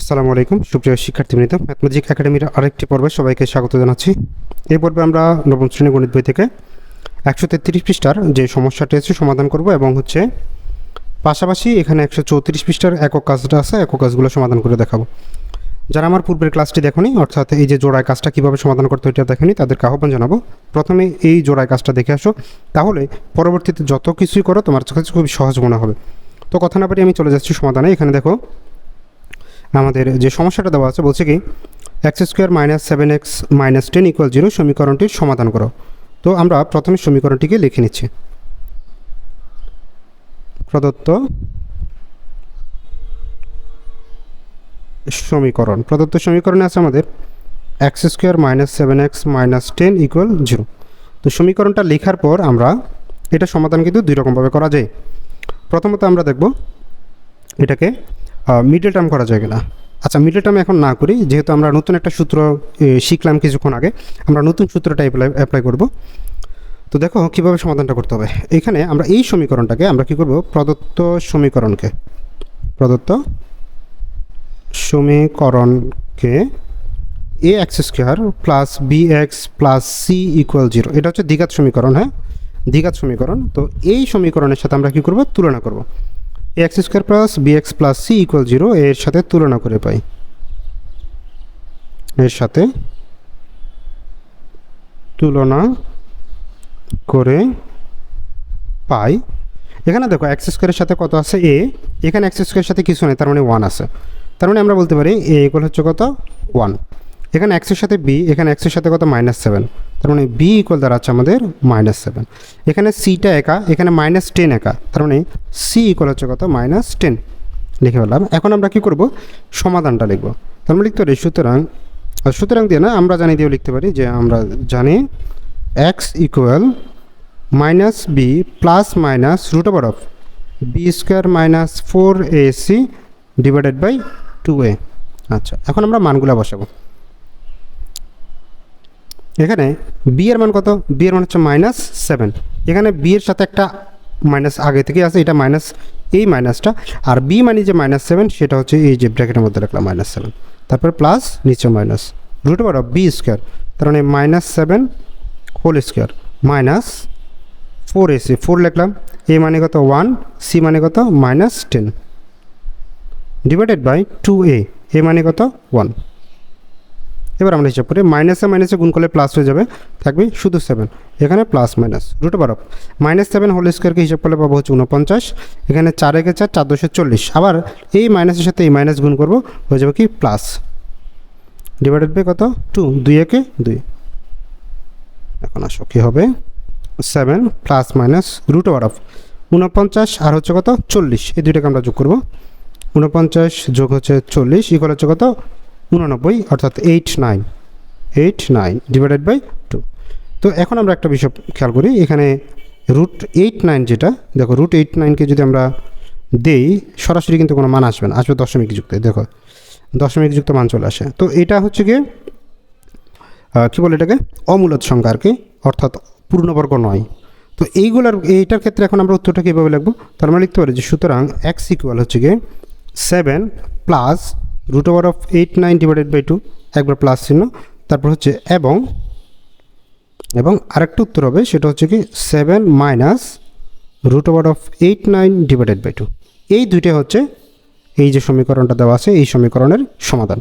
আসসালামু আলাইকুম, সুপ্রিয় শিক্ষার্থী শিক্ষার্থীবৃন্দ ম্যাথমেটিক একাডেমির আরেকটি পর্বে সবাইকে স্বাগত জানাচ্ছি। এই পর্বে আমরা নবম শ্রেণি গণিত বই থেকে একশো তেত্রিশ পৃষ্ঠার যে সমস্যাটি আছে সমাধান করব এবং হচ্ছে পাশাপাশি এখানে একশো চৌত্রিশ পৃষ্ঠার একক কাজটা আছে, একক কাজগুলো সমাধান করে দেখাবো। যারা আমার পূর্বের ক্লাসটি দেখনি, অর্থাৎ এই যে জোড়ায় কাজটা কীভাবে সমাধান করতে এটা দেখেনি, তাদেরকে আহ্বান জানাব। প্রথমে এই জোড়ায় কাজটা দেখে আসো। তাহলে পরবর্তীতে যত কিছুই করো, তোমার কাছে খুবই সহজ মনে হবে। তো কথা না পারি আমি চলে যাচ্ছি সমাধানে। এখানে দেখো আমাদের যে সমস্যাটা দেওয়া আছে, বলছে কি x square minus seven x minus ten equal zero সমীকরণটির সমাধান করো। তো আমরা প্রথমে সমীকরণটিকে লিখে নিচ্ছি। প্রদত্ত সমীকরণ। প্রদত্ত সমীকরণে আছে আমাদের x square minus seven x minus ten equal zero তো সমীকরণটা লেখার পর আমরা এটা সমাধান কিন্তু দুই রকমভাবে করা যায়। প্রথমত আমরা দেখব, এটাকে মিডল টার্ম করা যায় কিনা? আচ্ছা মিডল টার্ম এখন না করি, যেহেতু আমরা নতুন একটা সূত্র শিখলাম কিছুক্ষণ আগে, আমরা নতুন সূত্রটা অ্যাপ্লাই অ্যাপ্লাই করব। তো দেখো কীভাবে সমাধানটা করতে হবে। এখানে আমরা এই সমীকরণটাকে আমরা কী করব? প্রদত্ত সমীকরণকে প্রদত্ত সমীকরণকে a x square plus b x plus c equal zero এটা হচ্ছে দ্বিঘাত সমীকরণ হ্যাঁ? দ্বিঘাত সমীকরণ, তো এই সমীকরণের সাথে আমরা কী করব? তুলনা করব। X square plus b x plus c equal zero এর সাথে তুলনা করে পাই। এর সাথে তুলনা করে পাই। এখানে দেখো এক্স স্কোয়ারের সাথে কত আছে? এ এখানে এক্স স্কোয়ারের সাথে কিছু নেই, তার মানে ওয়ান আছে। তার মানে আমরা বলতে পারি এ ইকুয়াল হচ্ছে কত? ওয়ান এখানে এক্সের সাথে বি এখানে এক্সের সাথে কত? মাইনাস সেভেন তার মানে বি ইকুয়াল দাঁড়াচ্ছে আমাদের মাইনাস সেভেন এখানে সিটা একা, এখানে মাইনাস টেন একা, তার মানে সি ইকুয়াল হচ্ছে কত? মাইনাস টেন লিখে ফেললাম। এখন আমরা কি করব? সমাধানটা লিখব। তার মানে লিখতে পারি, সুতরাং সুতরাং দিয়ে না, আমরা জানি দিয়েও লিখতে পারি যে আমরা জানি x equal minus b plus minus root over of b square minus four a c divided by two a আচ্ছা এখন আমরা মানগুলো বসাবো। এখানে বি এর মান কত? বি এর মান হচ্ছে মাইনাস সেভেন এখানে বি এর সাথে একটা মাইনাস আগে থেকে আছে, এটা মাইনাস এই মাইনাসটা আর বি মানে যে মাইনাস সেভেন সেটা হচ্ছে এই যে ব্র্যাকেটের মধ্যে রাখলাম মাইনাস সেভেন তারপর প্লাস নিচে minus root over b square তার মানে minus seven whole square minus four a c four লিখলাম। এ মানে কত? ওয়ান সি মানে কত? Minus ten divided by two a a মানে কত? ওয়ান এবার আমরা হিসাব করি মাইনাসে মাইনাসে গুণ করলে প্লাস হয়ে যাবে, থাকবে শুধু সেভেন এখানে plus minus root of minus seven whole স্কোয়ারকে হিসাব করলে পাবো হচ্ছে উনপঞ্চাশ এখানে চার একে চার চার দুশো চল্লিশ। আবার এই মাইনাসের সাথে এই মাইনাস গুণ করব, হয়ে যাবে কি প্লাস ডিভাইডেড বাই কত? টু দুই একে দুই। এখন আসো, কী হবে? Seven plus minus root over of উনপঞ্চাশ আর হচ্ছে কত? চল্লিশ। এই দুইটাকে আমরা যোগ করব। উনপঞ্চাশ যোগ হচ্ছে চল্লিশ ইকুয়াল হচ্ছে কত? উননব্বই অর্থাৎ eight nine eight nine divided by two তো এখন আমরা একটা বিষয় খেয়াল করি, এখানে রুট এইট নাইন যেটা, দেখো রুট এইট নাইনকে যদি আমরা দেই, সরাসরি কিন্তু কোনো মান আসবে না, আসবে দশমিক যুক্ত, দেখো দশমিক যুক্ত মান চলে আসে। তো এটা হচ্ছে গিয়ে কী বলে এটাকে? অমূলত সংখ্যা আর কি, অর্থাৎ পূর্ণবর্গ নয়। তো এইগুলোর, এইটার ক্ষেত্রে এখন আমরা উত্তরটা কীভাবে লিখব? তার মানে লিখতে পারি যে সুতরাং এক্স ইকুয়াল হচ্ছে গিয়ে seven plus root over of eight nine divided by two একবার প্লাস চিহ্ন, তারপর হচ্ছে এবং এবং আরেকটা উত্তর হবে, সেটা হচ্ছে কি seven minus root over of eight nine divided by two এই দুইটা হচ্ছে এই যে সমীকরণটা দেওয়া আছে, এই সমীকরণের সমাধান।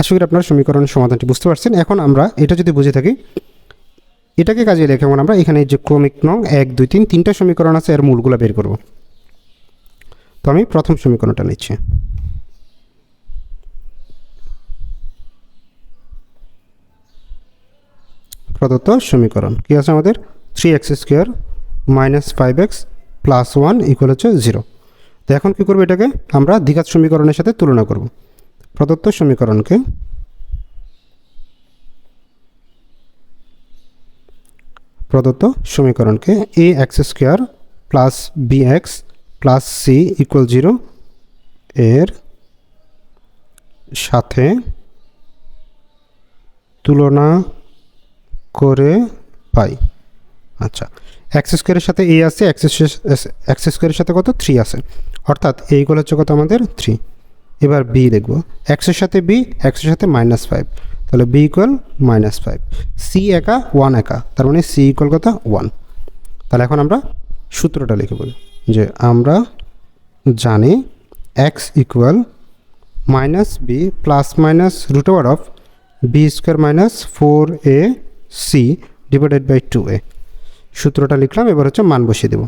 আশা করি আপনারা সমীকরণের সমাধানটি বুঝতে পারছেন। এখন আমরা এটা যদি বুঝে থাকি, এটাকে কাজে লেখে এখন আমরা এখানে যে ক্রমিক নং এক, দুই, তিন, তিনটা সমীকরণ আছে, এর মূলগুলো বের করব। তো আমি প্রথম সমীকরণটা নিচ্ছি। প্রদত্ত সমীকরণ। কী আছে আমাদের? Three x square minus five x plus one equal হচ্ছে জিরো তো এখন কী করব এটাকে? আমরা দ্বিঘাত সমীকরণের সাথে তুলনা করব। প্রদত্ত সমীকরণকে প্রদত্ত সমীকরণকে a x square plus b x plus c equal zero এর সাথে তুলনা করে পাই। আচ্ছা এক্স স্কোয়ারের সাথে এ আছে এক্স স্কোয়ারের সাথে কত? থ্রি আছে। অর্থাৎ এইগুলো হচ্ছে কত আমাদের? থ্রি এবার বি দেখব। এক্সের সাথে বি এক্সের সাথে মাইনাস ফাইভ তাহলে b equal minus five c একা ওয়ান একা। তার মানে সি ইকুয়াল কত? ওয়ান তাহলে এখন আমরা সূত্রটা লিখে বলি যে আমরা জানি x equal minus b plus minus root over of b square minus four a c divided by two a সূত্রটা লিখলাম, এবার হচ্ছে মান বসিয়ে দেবো।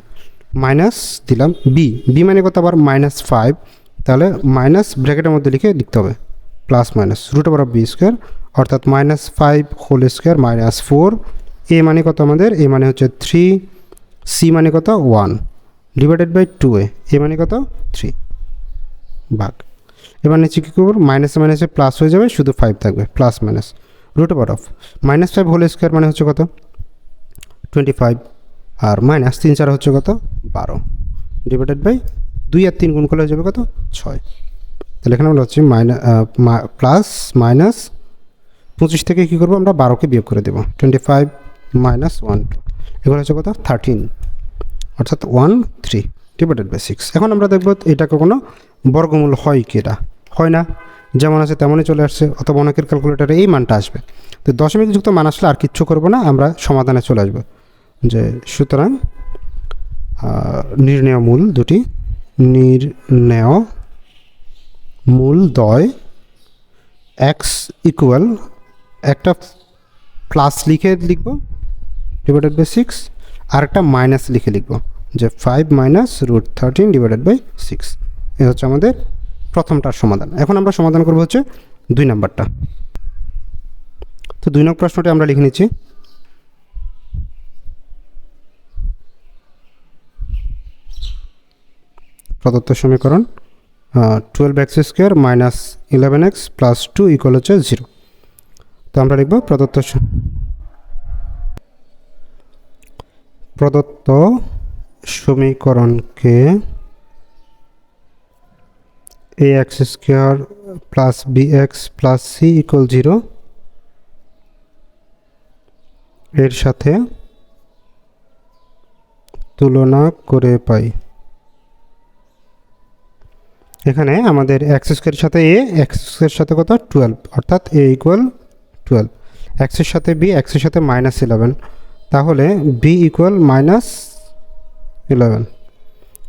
মাইনাস দিলাম বি বি মানে কত আবার? মাইনাস ফাইভ তাহলে মাইনাস ব্র্যাকেটের মধ্যে লিখে লিখতে হবে। Plus minus root over b square অর্থাৎ minus five whole square minus four a মানে কত আমাদের? এ মানে হচ্ছে থ্রি সি মানে কত? One divided by two a a মানে কত? থ্রি ভাগ। এবার নিচে কী করব? মাইনাসে মাইনাসে প্লাস হয়ে যাবে, শুধু ফাইভ থাকবে plus minus root over of minus five whole square মানে হচ্ছে কত? টোয়েন্টি ফাইভ আর মাইনাস তিন চার হচ্ছে কত? বারো। ডিভাইডেড বাই দুই আর তিন গুণ করলে হয়ে যাবে কত? ছয়। তাহলে এখানে আমরা হচ্ছে মাইনাস প্লাস মাইনাস পঁচিশ থেকে কী করব? আমরা বারোকে বিয়োগ করে দেবো। Twenty five minus one two হচ্ছে কত? থার্টিন অর্থাৎ one three divided by six এখন আমরা দেখব এটা কখনো বর্গমূল হয় কি এটা হয় না? যেমন আছে তেমনই চলে আসছে, অথবা অনেকের ক্যালকুলেটারে এই মানটা আসবে। তো দশমিক যুক্ত মান আসলে আর কিচ্ছু করব না, আমরা সমাধানে চলে আসব। যে সুতরাং নির্ণেয় মূল দুটি, নির্ণেয় মূল দয় এক্স ইকুয়াল একটা প্লাস লিখে লিখব ডিভাইডেড বাই সিক্স আর একটা মাইনাস লিখে লিখব, যে five minus root thirteen divided by six এ হচ্ছে আমাদের প্রথমটার সমাধান। এখন আমরা সমাধান করব হচ্ছে দুই নাম্বারটা। তো দুই নম্বর প্রশ্নটি আমরা লিখে নিচ্ছি। প্রদত্ত সমীকরণ twelve x square minus eleven x plus two equal হচ্ছে জিরো তো আমরা লিখব প্রদত্ত প্রদত্ত সমীকরণকে a x square plus b x plus c equal zero এর সাথে তুলনা করে পাই। এখানে আমাদের এক্স স্কোয়ারের সাথে এ এক্স স্কোয়ারের সাথে কত? টুয়েলভ অর্থাৎ এ ইকুয়াল টুয়েলভ এক্সের সাথে বি এক্সের সাথে মাইনাস ইলেভেন তাহলে বি ইকুয়াল মাইনাস ইলেভেন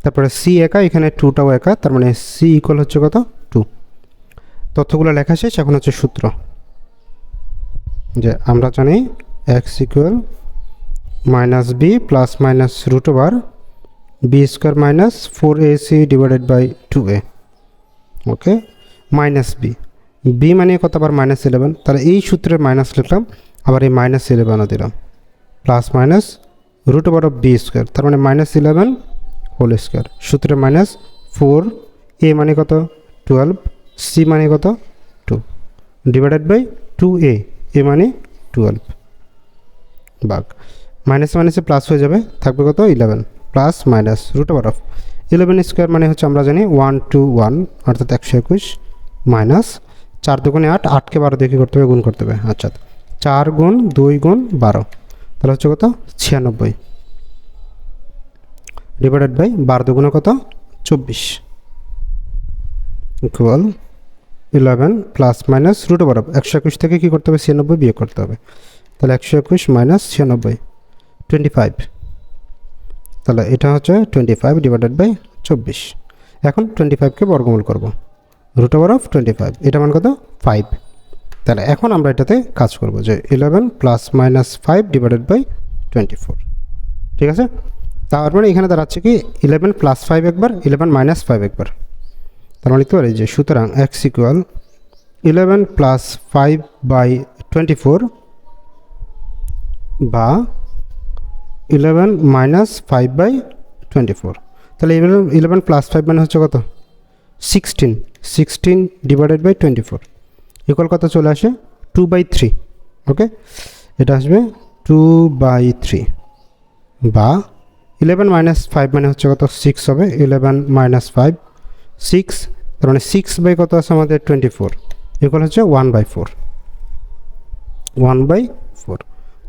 তারপরে সি একা, এখানে টুটাও একা, তার মানে সি ইকুয়াল হচ্ছে কত? টু তথ্যগুলো লেখা শেষ, এখন হচ্ছে সূত্র। যে আমরা জানি x equal minus b plus minus root over b square minus four a c divided by two a okay minus b b মানে কত আবার মাইনাস ইলেভেন তাহলে এই সূত্রের মাইনাস লিখলাম, আবার এই মাইনাস ইলেভেনও দিলাম। Plus minus root over of b square তার মানে মাইনাস ইলেভেন হোল স্কোয়ার সূত্রে মাইনাস ফোর এ মানে কত? টুয়েলভ সি মানে কত? Two divided by two a a মানে টুয়েলভ বাঘ মাইনাস মাইনাসে প্লাস হয়ে যাবে, থাকবে কত? Eleven plus minus root over of eleven square মানে হচ্ছে আমরা জানি ওয়ান টু ওয়ান অর্থাৎ একশো একুশ মাইনাস চার দুগুণে আট, আটকে বারো দিয়ে কী করতে হবে? গুণ করতে হবে। আচ্ছা চার গুণ দুই গুণ বারো। তাহলে হচ্ছে কত? ছিয়ানব্বই। ডিভাইডেড বাই বারো দুগুণে কত? চব্বিশ। Equal eleven plus minus root over of একশো একুশ থেকে কী করতে হবে? ছিয়ানব্বই বিয়ে করতে হবে। তাহলে একশো একুশ মাইনাস ছিয়ানব্বই টোয়েন্টি ফাইভ তাহলে এটা হচ্ছে টোয়েন্টি ফাইভ ডিভাইডেড বাই চব্বিশ। এখন টোয়েন্টি ফাইভকে বর্গমূল করব। Root over of twenty five এটা মান কত? ফাইভ তাহলে এখন আমরা এটাতে কাজ করব যে eleven plus minus five divided by twenty four ঠিক আছে? তার মানে এখানে দাঁড়াচ্ছে কি? ইলেভেন প্লাস ফাইভ একবার ইলেভেন মাইনাস ফাইভ একবার। তার মানে লিখতে পারি যে সুতরাং x equal eleven plus five by twenty four বা eleven minus five by twenty four তাহলে ইলেভেন ইলেভেন প্লাস ফাইভ মানে হচ্ছে কত? Sixteen sixteen divided by twenty four equal কত চলে আসে? টু বাই থ্রি ওকে এটা আসবে টু বাই থ্রি বা ইলেভেন মাইনাস ফাইভ মানে হচ্ছে কত? সিক্স হবে। ইলেভেন মাইনাস ফাইভ সিক্স তার মানে সিক্স বাই কত আছে আমাদের? টোয়েন্টি ফোর ইকুয়াল হচ্ছে one by four one by four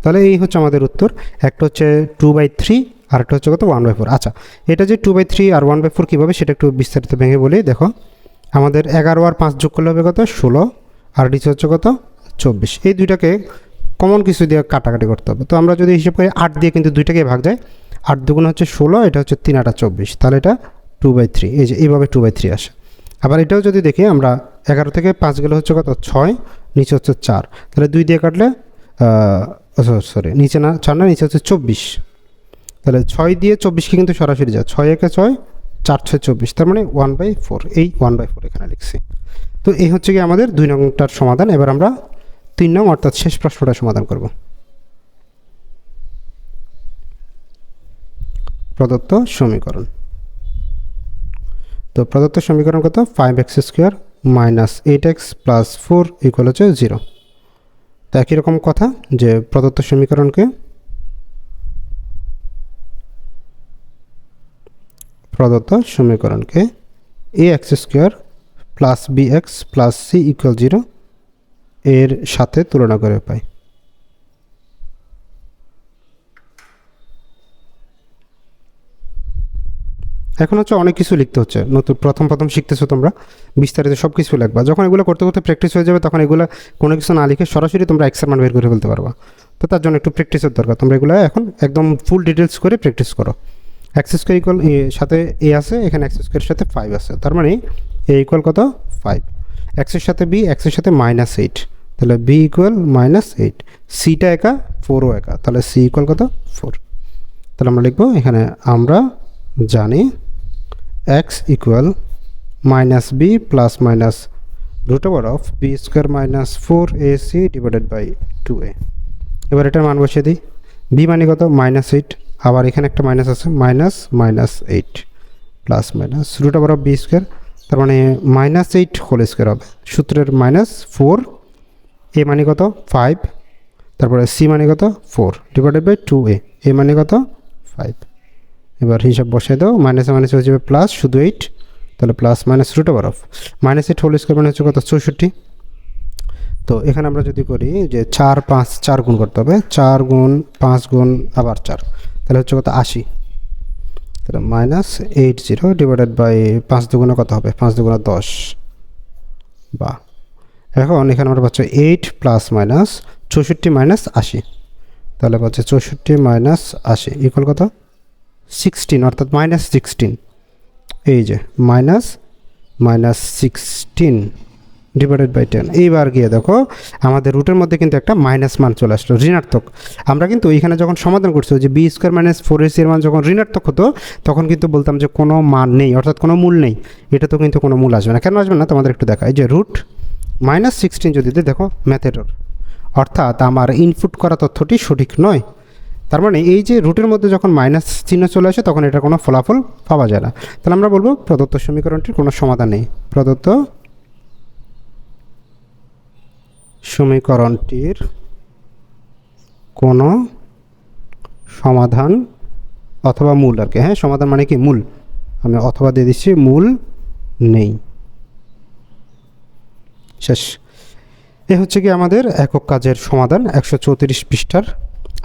তাহলে এই হচ্ছে আমাদের উত্তর। একটা হচ্ছে টু বাই থ্রি আর একটা হচ্ছে কত? ওয়ান বাই ফোর আচ্ছা এটা যে টু বাই থ্রি আর ওয়ান বাই ফোর কীভাবে, সেটা একটু বিস্তারিত ভেঙে বলি দেখো। আমাদের এগারো আর পাঁচ যোগ করলে হবে কত? ষোলো, আর নিচে হচ্ছে কত? চব্বিশ। এই দুইটাকে কমন কিছু দিয়ে কাটাকাটি করতে হবে। তো আমরা যদি হিসেব করি আট দিয়ে কিন্তু দুইটাকে ভাগ যায় আট দুগুণ হচ্ছে ষোলো, এটা হচ্ছে তিন আটা চব্বিশ। তাহলে এটা টু বাই থ্রি এই যে এইভাবে টু বাই থ্রি আসে। আবার এটাও যদি দেখি, আমরা এগারো থেকে পাঁচ গেলে হচ্ছে কত? ছয়, নিচে হচ্ছে চার। তাহলে দুই দিয়ে কাটলে সরি নিচে না, চার না, নিচে হচ্ছে চব্বিশ। তাহলে ছয় দিয়ে চব্বিশকে কিন্তু সরাসরি যায়। ছয় একে ছয়, চার ছয় চব্বিশ। তার মানে ওয়ান বাই ফোর এই ওয়ান বাই ফোর এখানে লিখছি। তো এই হচ্ছে কি আমাদের দুই নংটার সমাধান। এবার আমরা তিন নং, অর্থাৎ শেষ প্রশ্নটা সমাধান করব। প্রদত্ত সমীকরণ। তো প্রদত্ত সমীকরণ কত? Five x square minus eight x plus four equal হচ্ছে জিরো তো একই রকম কথা যে প্রদত্ত সমীকরণকে প্রদত্ত সমীকরণকে a x square plus b x plus c equal zero এর সাথে তুলনা করে পাই। এখন হচ্ছে অনেক কিছু লিখতে হচ্ছে। নতুন প্রথম প্রথম শিখতেছো তোমরা, বিস্তারিত সব কিছু লিখবা। যখন এগুলো করতে করতে প্র্যাকটিস হয়ে যাবে, তখন এগুলো কোনো কিছু না লিখে সরাসরি তোমরা এক্সের মান বের করে ফেলতে পারবা। তো তার জন্য একটু প্র্যাকটিসের দরকার। তোমরা এগুলো এখন একদম ফুল ডিটেলস করে প্র্যাকটিস করো। এক্স স্কোয়ার ইকুয়াল সাথে এ আছে, এখানে এক্স স্কোয়ারের সাথে ফাইভ আছে। তার মানে এ ইকুয়াল কত? ফাইভ এক্সের সাথে বি এক্সের সাথে মাইনাস এইট তাহলে বি ইকুয়াল মাইনাস এইট সিটা একা ফোরও একা। তাহলে সি ইকুয়াল কত? ফোর তাহলে আমরা লিখব, এখানে আমরা জানি x equal minus b plus minus root over of b square minus four a c divided by two a এবার এটার মান বসিয়ে দিই। বি মানে কত? মাইনাস এইট আবার এখানে একটা মাইনাস আছে। Minus minus eight plus minus root over of b square তার মানে মাইনাস এইট হোল স্কোয়ার হবে। সূত্রের মাইনাস ফোর এ মানে কত? ফাইভ তারপরে সি মানে কত? Four divided by two a a মানে কত? ফাইভ এবার হিসাব বসিয়ে দাও মাইনাসে মাইনাসে হয়ে যাবে প্লাস শুধু এইট তাহলে plus minus root over of minus eight whole square মানে হচ্ছে কত? চৌষট্টি। তো এখানে আমরা যদি করি যে চার, পাঁচ, চার গুণ করতে হবে, চার গুণ পাঁচ গুণ আবার চার, তাহলে হচ্ছে কত? আশি। তাহলে minus eight zero divided by পাঁচ দুগুণে কত হবে? পাঁচ দুগুণে দশ। বা এখন এখানে আমরা পাচ্ছি এইট প্লাস মাইনাস চৌষট্টি মাইনাস আশি। তাহলে পাচ্ছে চৌষট্টি মাইনাস আশি ইকুয়াল কত? সিক্সটিন অর্থাৎ মাইনাস সিক্সটিন এই যে minus minus sixteen divided by ten এইবার গিয়ে দেখো, আমাদের রুটের মধ্যে কিন্তু একটা মাইনাস মান চলে আসলো, ঋণাত্মক। আমরা কিন্তু এইখানে যখন সমাধান করছি যে b square minus four a c এর মান যখন ঋণাত্মক হতো, তখন কিন্তু বলতাম যে কোনো মান নেই, অর্থাৎ কোনো মূল নেই। এটা তো কিন্তু কোনো মূল আসবে না। কেন আসবে না? তোমাদের একটু দেখা এই যে রুট মাইনাস সিক্সটিন যদি দেখো ম্যাথেডর অর্থাৎ আমার ইনপুট করা তথ্যটি সঠিক নয়। তার মানে এই যে রুটের মধ্যে যখন মাইনাস চিহ্ন চলে আসে, তখন এটা কোনো ফলাফল পাওয়া যায় না। তাহলে আমরা বলব প্রদত্ত সমীকরণটির কোনো সমাধান নেই। প্রদত্ত সমীকরণটির কোনো সমাধান অথবা মূল আর কি। হ্যাঁ সমাধান মানে কি? মূল। আমি অথবা দিয়ে দিচ্ছি, মূল নেই। শেষ। এ হচ্ছে কি আমাদের একক কাজের সমাধান, একশো চৌত্রিশ পৃষ্ঠার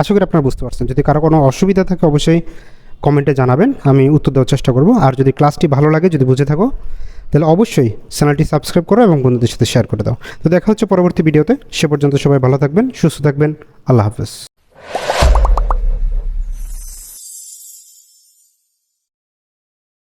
আশা করি আপনারা বুঝতে পারছেন। যদি কারও কোনো অসুবিধা থাকে, অবশ্যই কমেন্টে জানাবেন। আমি উত্তর দেওয়ার চেষ্টা করব। আর যদি ক্লাসটি ভালো লাগে, যদি বুঝে থাকো, তাহলে অবশ্যই চ্যানেলটি সাবস্ক্রাইব করো এবং বন্ধুদের সাথে শেয়ার করে দাও। তো দেখা হচ্ছে পরবর্তী ভিডিওতে। সে পর্যন্ত সবাই ভালো থাকবেন, সুস্থ থাকবেন। আল্লাহ হাফেজ।